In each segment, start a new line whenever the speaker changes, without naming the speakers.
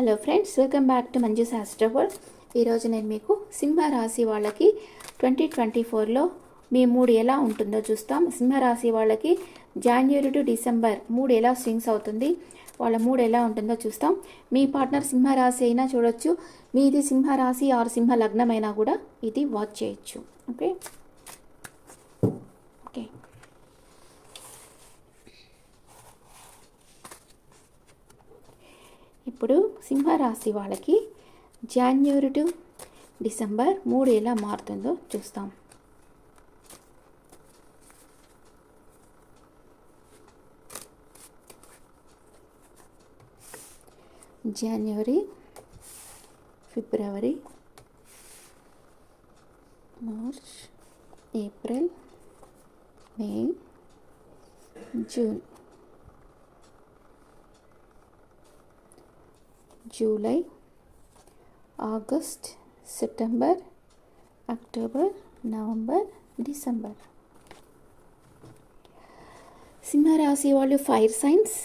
Hello friends welcome back to Manju శాస్త్రవల్ ఈరోజు నేను మీకు సింహ రాశి వాళ్ళకి ట్వంటీ ట్వంటీ ఫోర్లో మీ మూడు ఎలా ఉంటుందో చూస్తాం. సింహరాశి వాళ్ళకి జాన్యురి టు డిసెంబర్ మూడు ఎలా స్వింగ్స్ అవుతుంది వాళ్ళ మూడు ఎలా ఉంటుందో చూస్తాం. మీ పార్ట్నర్ సింహరాశి అయినా చూడొచ్చు మీది సింహరాశి ఆరు సింహ లగ్నమైనా కూడా ఇది వాచ్ చేయొచ్చు. ఓకే ఇప్పుడు సింహరాశి వాళ్ళకి జాన్యువరి టు డిసెంబర్ మూడు ఎలా మారుతుందో చూస్తాం. జనవరి ఫిబ్రవరి March April May June July August September October November December. సింహరాశి వాళ్ళు ఫైర్ సైన్స్.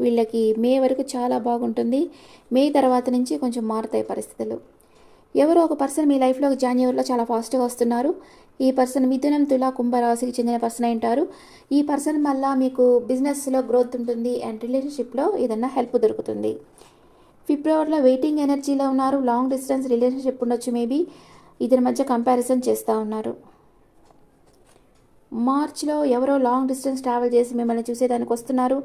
వీళ్ళకి మే వరకు చాలా బాగుంటుంది. మే తర్వాత నుంచి కొంచెం మారుతాయి పరిస్థితులు. ఎవరో ఒక పర్సన్ మీ లైఫ్లో జాన్యువరిలో చాలా ఫాస్ట్గా వస్తున్నారు. ఈ పర్సన్ మిథునం తుల కుంభరాశికి చెందిన పర్సన్ ఉంటారు. ఈ పర్సన్ వల్ల మీకు బిజినెస్లో గ్రోత్ ఉంటుంది అండ్ రిలేషన్షిప్లో ఏదన్నా హెల్ప్ దొరుకుతుంది. ఫిబ్రవరిలో వెయిటింగ్ ఎనర్జీలో ఉన్నారు. లాంగ్ డిస్టెన్స్ రిలేషన్షిప్ ఉండొచ్చు మేబీ. ఇద్దరి మధ్య కంపారిజన్ చేస్తూ ఉన్నారు. మార్చ్లో ఎవరో లాంగ్ డిస్టెన్స్ ట్రావెల్ చేసి మిమ్మల్ని చూసేదానికి వస్తున్నారు.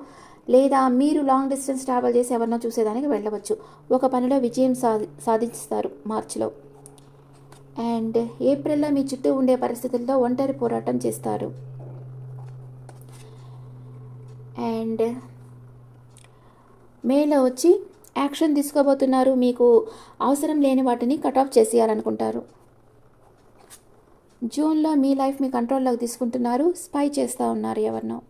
లేదా మీరు లాంగ్ డిస్టెన్స్ ట్రావెల్ చేసి ఎవరినో చూసేదానికి వెళ్ళవచ్చు. ఒక పనిలో విజయం సాధి సాధిస్తారు మార్చిలో. అండ్ ఏప్రిల్లో మీ చుట్టూ ఉండే పరిస్థితుల్లో ఒంటరి పోరాటం చేస్తారు. అండ్ మేలో వచ్చి యాక్షన్ తీసుకోబోతున్నారు. మీకు అవసరం లేని వాటిని కట్ ఆఫ్ చేసేయాలనుకుంటారు. జూన్లో మీ లైఫ్ మీ కంట్రోల్లోకి తీసుకుంటున్నారు. స్పై చేస్తూ ఉన్నారు ఎవరినో.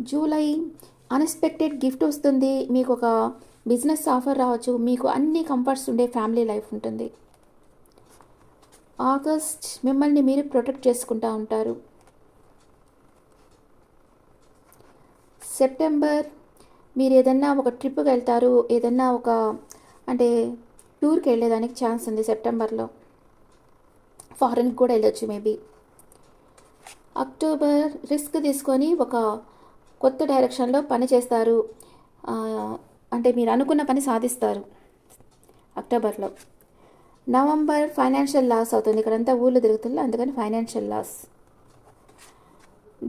జూలై అన్ఎక్స్పెక్టెడ్ గిఫ్ట్ వస్తుంది. మీకు ఒక బిజినెస్ ఆఫర్ రావచ్చు. మీకు అన్ని కంఫర్ట్స్ ఉండే ఫ్యామిలీ లైఫ్ ఉంటుంది. ఆగస్ట్ మిమ్మల్ని మీరు ప్రొటెక్ట్ చేసుకుంటూ ఉంటారు. సెప్టెంబర్ మీరు ఏదన్నా ఒక ట్రిప్కి వెళ్తారు ఏదన్నా ఒక అంటే టూర్కి వెళ్ళేదానికి ఛాన్స్ ఉంది సెప్టెంబర్లో. ఫారెన్కి కూడా వెళ్ళొచ్చు మేబీ. అక్టోబర్ రిస్క్ తీసుకొని ఒక కొత్త డైరెక్షన్లో పని చేస్తారు. అంటే మీరు అనుకున్న పని సాధిస్తారు అక్టోబర్లో. నవంబర్ ఫైనాన్షియల్ లాస్ అవుతుంది. ఇక్కడంతా ఊళ్ళో తిరుగుతుంది అందుకని financial loss.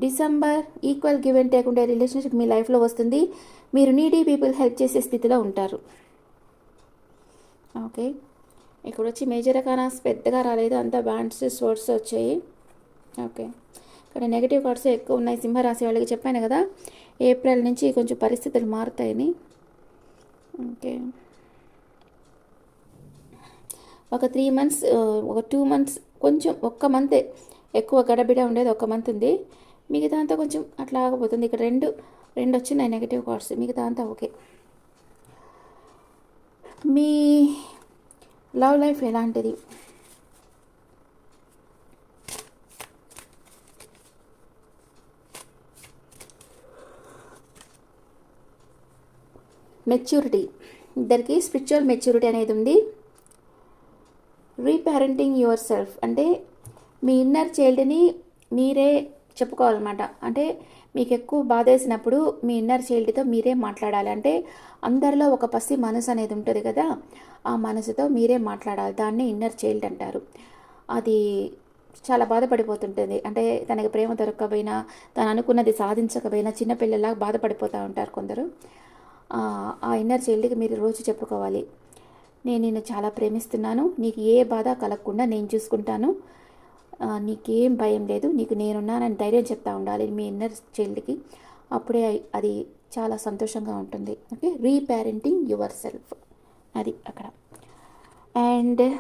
December equal give and take ఉండే రిలేషన్షిప్ మీ లైఫ్లో వస్తుంది. మీరు నీడీ పీపుల్ హెల్ప్ చేసే స్థితిలో ఉంటారు. ఓకే ఇక్కడ వచ్చి మేజర్ అకానాస్ పెద్దగా రాలేదు. అంతా బ్యాండ్స్ స్వర్డ్స్ వచ్చాయి. ఓకే ఇక్కడ నెగిటివ్ కార్డ్స్ ఎక్కువ ఉన్నాయి. సింహరాశి వాళ్ళకి చెప్పాను కదా. ఏప్రిల్ నుంచి కొంచెం పరిస్థితులు మారుతాయని. ఓకే ఒక త్రీ మంత్స్ uh, ఒక టూ మంత్స్ కొంచెం ఒక్క మంతే ఎక్కువ గడబిడ ఉండేది. ఒక మంత్ ఉంది. మిగతా అంతా కొంచెం అట్లా ఆగిపోతుంది ఇక్కడ రెండు రెండు వచ్చినాయి నెగిటివ్ కార్డ్స్ మిగతా అంతా ఓకే మీ లవ్ లైఫ్ ఎలాంటిది? మెచ్యూరిటీ ఇద్దరికి స్పిరిచువల్ మెచ్యూరిటీ అనేది ఉంది. రీపారెంటింగ్ యువర్ సెల్ఫ్ అంటే మీ ఇన్నర్ చైల్డ్ని మీరే చెప్పుకోవాలన్నమాట. అంటే మీకు ఎక్కువ బాధేసినప్పుడు మీ ఇన్నర్ చైల్డ్తో మీరే మాట్లాడాలి. అంటే అందరిలో ఒక పసి మనసు అనేది ఉంటుంది కదా ఆ మనసుతో మీరే మాట్లాడాలి. దాన్ని ఇన్నర్ చైల్డ్ అంటారు. అది చాలా బాధపడిపోతుంటుంది. అంటే తనకి ప్రేమ దొరకకపోయినా తను అనుకున్నది సాధించకపోయినా చిన్నపిల్లలా బాధపడిపోతూ ఉంటారు కొందరు. ఆ, ఇన్నర్ చైల్డ్కి మీరు రోజు చెప్పుకోవాలి. నేను నిన్ను చాలా ప్రేమిస్తున్నాను. నీకు ఏ బాధ కలగకుండా నేను చూసుకుంటాను. నీకేం భయం లేదు. నీకు నేనున్నానని ధైర్యం చెప్తా ఉండాలి మీ ఇన్నర్ చైల్డ్కి అప్పుడే అది చాలా సంతోషంగా ఉంటుంది. ఓకే? రీపేరెంటింగ్ యువర్ సెల్ఫ్ అది అక్కడ. అండ్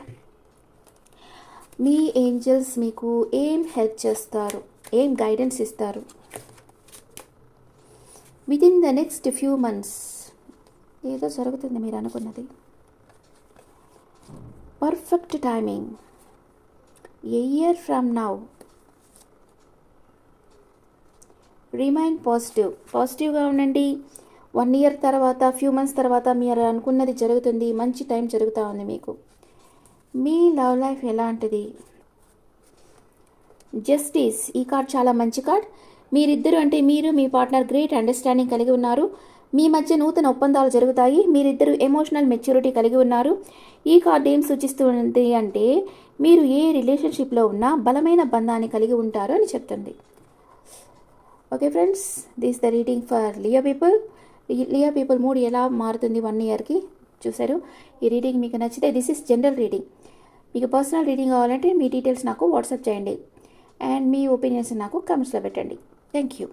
మీ ఏంజల్స్ మీకు ఏం హెల్ప్ చేస్తారు? ఏం గైడెన్స్ ఇస్తారు? With in the next few months ఏదో జరుగుతుంది మీరు అనుకున్నది. Perfect timing a year from now remain positive పాజిటివ్గా ఉండండి. వన్ ఇయర్ తర్వాత ఫ్యూ మంత్స్ తర్వాత మీరు అనుకున్నది జరుగుతుంది. మంచి టైం జరుగుతూ ఉంది మీకు. మీ లవ్ లైఫ్ ఎలాంటిది? జస్టిస్ ఈ కార్డ్ చాలా మంచి కార్డ్ మీరిద్దరు అంటే మీరు మీ పార్ట్నర్ గ్రేట్ అండర్స్టాండింగ్ కలిగి ఉన్నారు. మీ మధ్య నూతన ఒప్పందాలు జరుగుతాయి. మీరిద్దరు ఎమోషనల్ మెచ్యూరిటీ కలిగి ఉన్నారు. ఈ కార్డ్ ఏం సూచిస్తుంది అంటే మీరు ఏ రిలేషన్షిప్లో ఉన్నా బలమైన బంధాన్ని కలిగి ఉంటారు అని చెప్తుంది. Okay friends this the reading for Leo people Leo people mood ఎలా మారుతుంది వన్ ఇయర్కి చూసారు ఈ రీడింగ్ మీకు నచ్చితే దిస్ ఇస్ జనరల్ రీడింగ్ మీకు పర్సనల్ రీడింగ్ కావాలంటే మీ డీటెయిల్స్ నాకు వాట్సాప్ చేయండి. అండ్ మీ ఒపీనియన్స్ నాకు కమెంట్స్లో పెట్టండి. Thank you